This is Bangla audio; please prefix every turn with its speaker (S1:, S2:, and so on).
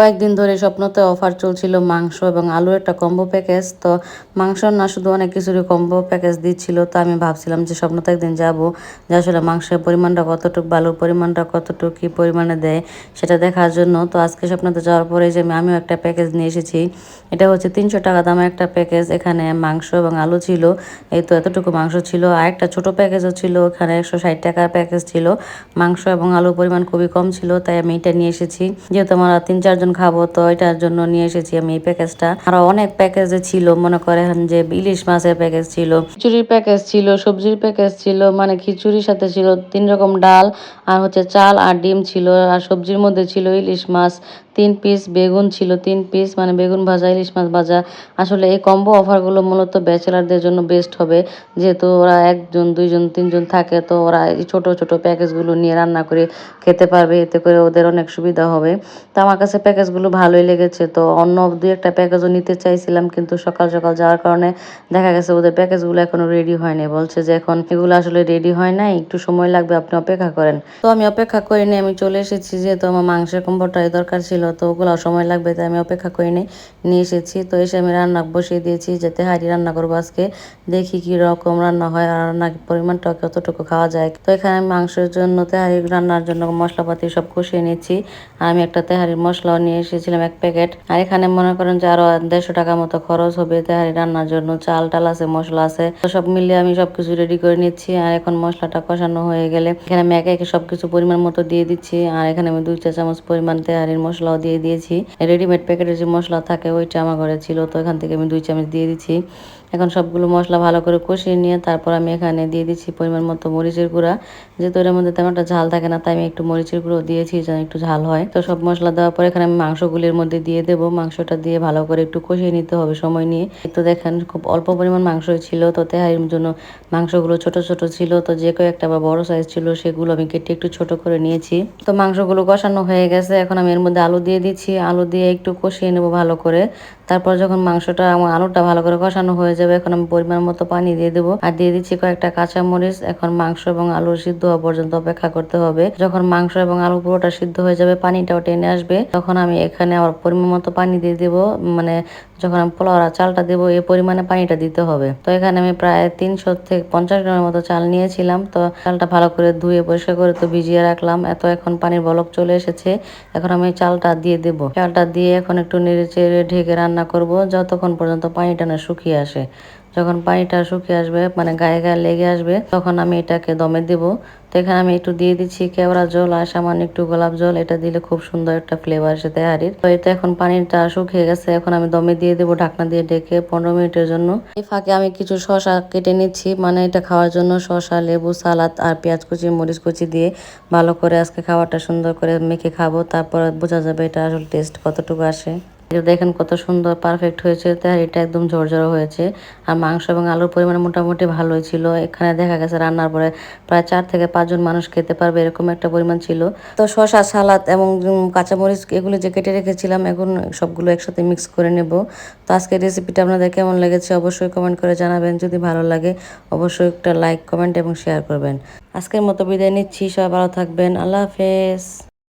S1: কয়েকদিন ধরে স্বপ্নতে অফার চলছিল মাংস এবং আলুর একটা কম্বো প্যাকেজ তো মাংস না, শুধু অনেক কিছুরই কম্বো প্যাকেজ দিচ্ছিল। তো আমি ভাবছিলাম যে স্বপ্নতে একদিন যাব। যে আসলে মাংসের পরিমাণটা কতটুকু, বালুর পরিমাণটা কতটুকু, কী পরিমাণে দেয় সেটা দেখার জন্য। তো আজকে স্বপ্নতে যাওয়ার পরে যে আমি, আমিও একটা প্যাকেজ নিয়ে এসেছি। এটা হচ্ছে তিনশো টাকা দামের একটা প্যাকেজ এখানে মাংস এবং আলু ছিল। এই তো এতটুকু মাংস ছিল। আর একটা ছোট প্যাকেজও ছিল। ওখানে একশো ষাট টাকার প্যাকেজ ছিল। মাংস এবং আলুর পরিমাণ খুবই কম ছিল, তাই আমি এটা নিয়ে এসেছি। যেহেতু আমরা তিন, চারজন খাব, তো এটার জন্য নিয়ে এসেছি আমি এই প্যাকেজটা আরও অনেক প্যাকেজে ছিল, মনে করেন যে ইলিশ মাছের প্যাকেজ ছিল, খিচুড়ির প্যাকেজ ছিল, সবজির প্যাকেজ ছিল মানে খিচুড়ির সাথে ছিল তিন রকম ডাল, আর হচ্ছে চাল আর ডিম ছিল, আর সবজির মধ্যে ছিল ইলিশ মাছ। তিন পিস বেগুন ছিল, তিন পিস মানে বেগুন ভাজা, ইলিশ মাছ ভাজা। আসলে এই কম্বো অফারগুলো মূলত ব্যাচেলারদের জন্য বেস্ট হবে। যেহেতু ওরা একজন, দুইজন, তিনজন থাকে, তো ওরা এই ছোটো ছোটো প্যাকেজগুলো নিয়ে রান্না করে খেতে পারবে। এতে করে ওদের অনেক সুবিধা হবে। তো আমার কাছে প্যাকেজগুলো ভালোই লেগেছে। তো অন্য দুই একটা প্যাকেজও নিতে চাইছিলাম, কিন্তু সকাল সকাল যাওয়ার কারণে দেখা গেছে ওদের প্যাকেজগুলো এখনও রেডি হয়নি। বলছে যে এখন এগুলো আসলে রেডি হয় নাই, একটু সময় লাগবে, আপনি অপেক্ষা করেন। তো আমি অপেক্ষা করিনি, আমি চলে এসেছি, যেহেতু আমার মাংসের কম্বোটাই দরকার ছিল। তো ওগুলো সময় লাগবে, তাই আমি অপেক্ষা করিনি নিয়ে এসেছি। তো এসে আমি রান্না বসিয়ে দিয়েছি, যাতে হাঁড়ি রান্না করব আজকে, দেখি কি রকম রান্না হয় আর রান্নার পরিমাণটা কতটুকু খাওয়া যায়। তো এখানে আমি মাংসের জন্য, তেহারি রান্নার জন্য মশলাপাতি সব কষিয়ে নিচ্ছি আর আমি একটা তেহারির মশলাও নিয়ে এসেছিলাম এক প্যাকেট। আর এখানে মনে করেন যে আরও দেড়শো টাকা মতো খরচ হবে তেহারি রান্নার জন্য। চাল টাল আছে, মশলা আছে, তো সব মিলিয়ে আমি সবকিছু রেডি করে নিচ্ছি। আর এখন মশলাটা কষানো হয়ে গেলে, এখানে আমি একে একে সবকিছু পরিমাণ মতো দিয়ে দিচ্ছি। আর এখানে আমি দুই চা চামচ পরিমাণ তেহারির মশলাও দিয়ে দিয়েছি। রেডিমেড প্যাকেটের যে মশলা থাকে, ওইটা আমার ঘরে ছিল, তো এখান থেকে আমি দুই চামচ দিয়ে দিচ্ছি। এখন সবগুলো মশলা ভালো করে কষিয়ে নিয়ে তারপর আমি এখানে দিয়ে দিচ্ছি পরিমাণ মতো মরিচের গুঁড়া। যেহেতু এর মধ্যে তেমন একটা ঝাল থাকে না, তাই আমি একটু মরিচের গুঁড়ো দিয়েছি যেন একটু ঝাল হয়। তো সব মশলা দেওয়ার পর এখানে আমি মাংসগুলির মধ্যে দিয়ে দেবো। মাংসটা দিয়ে ভালো করে একটু কষিয়ে নিতে হবে সময় নিয়ে। তো দেখেন, খুব অল্প পরিমাণ মাংস ছিল, তো তেহারির জন্য মাংসগুলো ছোট ছোট ছিল, তো যে কয়েকটা বা বড় সাইজ ছিল, সেগুলো আমি কেটে একটু ছোট করে নিয়েছি। তো মাংসগুলো কষানো হয়ে গেছে, এখন আমি এর মধ্যে আলু দিয়ে দিচ্ছি, আলু দিয়ে একটু কষিয়ে নেব ভালো করে। তারপর যখন মাংসটা, আমার আলুটা ভালো করে কষানো হয়ে যাবে, এখন আমি পরিমাণ মতো পানি দিয়ে দেবো। আর দিয়ে দিচ্ছি কয়েকটা কাঁচা মরিচ এখন মাংস এবং আলু সিদ্ধ হওয়া পর্যন্ত অপেক্ষা করতে হবে। যখন মাংস এবং আলু পুরোটা সিদ্ধ হয়ে যাবে, পানিটাও টেনে আসবে। তখন আমি এখানে আবার পরিমাণ মতো পানি দিয়ে দেবো মানে যখন আমি পোলাও চালটা দেবো, এই পরিমাণে পানিটা দিতে হবে। তো এখানে আমি প্রায় তিনশো থেকে পঞ্চাশ গ্রামের মতো চাল নিয়েছিলাম। তো চালটা ভালো করে ধুয়ে পরিষ্কার করে তো ভিজিয়ে রাখলাম। এত এখন পানির বলক চলে এসেছে। এখন আমি চালটা দিয়ে দেবো। চালটা দিয়ে এখন একটু নেড়ে চেড়ে ঢেকে রান্না করব। যতক্ষণ পর্যন্ত পানিটা না শুকিয়ে আসে। যখন পানিটা শুকিয়ে আসবে মানে গায়ে গায়ে লেগে আসবে, তখন আমি এটাকে দমে দেব। তো এখানে আমি একটু দিয়ে দিচ্ছি কেওড়া জল আর সামান্য একটু গোলাপ জল। এটা দিলে খুব সুন্দর একটা ফ্লেভার আসে তেহারির। তো এটা এখন পানিটা শুকিয়ে গেছে, এখন আমি দমে দিয়ে দেবো ঢাকনা দিয়ে ডেকে পনেরো মিনিটের জন্য। এই ফাঁকে আমি কিছু শশা কেটে নিচ্ছি মানে এটা খাওয়ার জন্য শশা লেবু, সালাদ আর পেঁয়াজ কুচি, মরিচ কুচি দিয়ে ভালো করে আজকে খাবারটা সুন্দর করে মেখে খাব, তারপর বোঝা যাবে এটা আসলে টেস্ট কতটুকু আসে। এটা দেখেন কত সুন্দর পারফেক্ট হয়েছে। তাই এটা একদম ঝরঝরো হয়েছে। আর মাংস এবং আলুর পরিমাণ মোটামুটি ভালোই ছিল। এখানে দেখা গেছে রান্নার পরে প্রায় চার থেকে পাঁচজন মানুষ খেতে পারবে এরকম একটা পরিমাণ ছিল। তো শসা, সালাদ এবং কাঁচামরিচ এগুলো যে কেটে রেখেছিলাম, এখন সবগুলো একসাথে মিক্স করে নেব। তো আজকের রেসিপিটা আপনাদের কেমন লেগেছে অবশ্যই কমেন্ট করে জানাবেন। যদি ভালো লাগে, অবশ্যই একটা লাইক কমেন্ট এবং শেয়ার করবেন। আজকের মতো বিদায় নিচ্ছি। সবাই ভালো থাকবেন। আল্লাহ হাফেজ।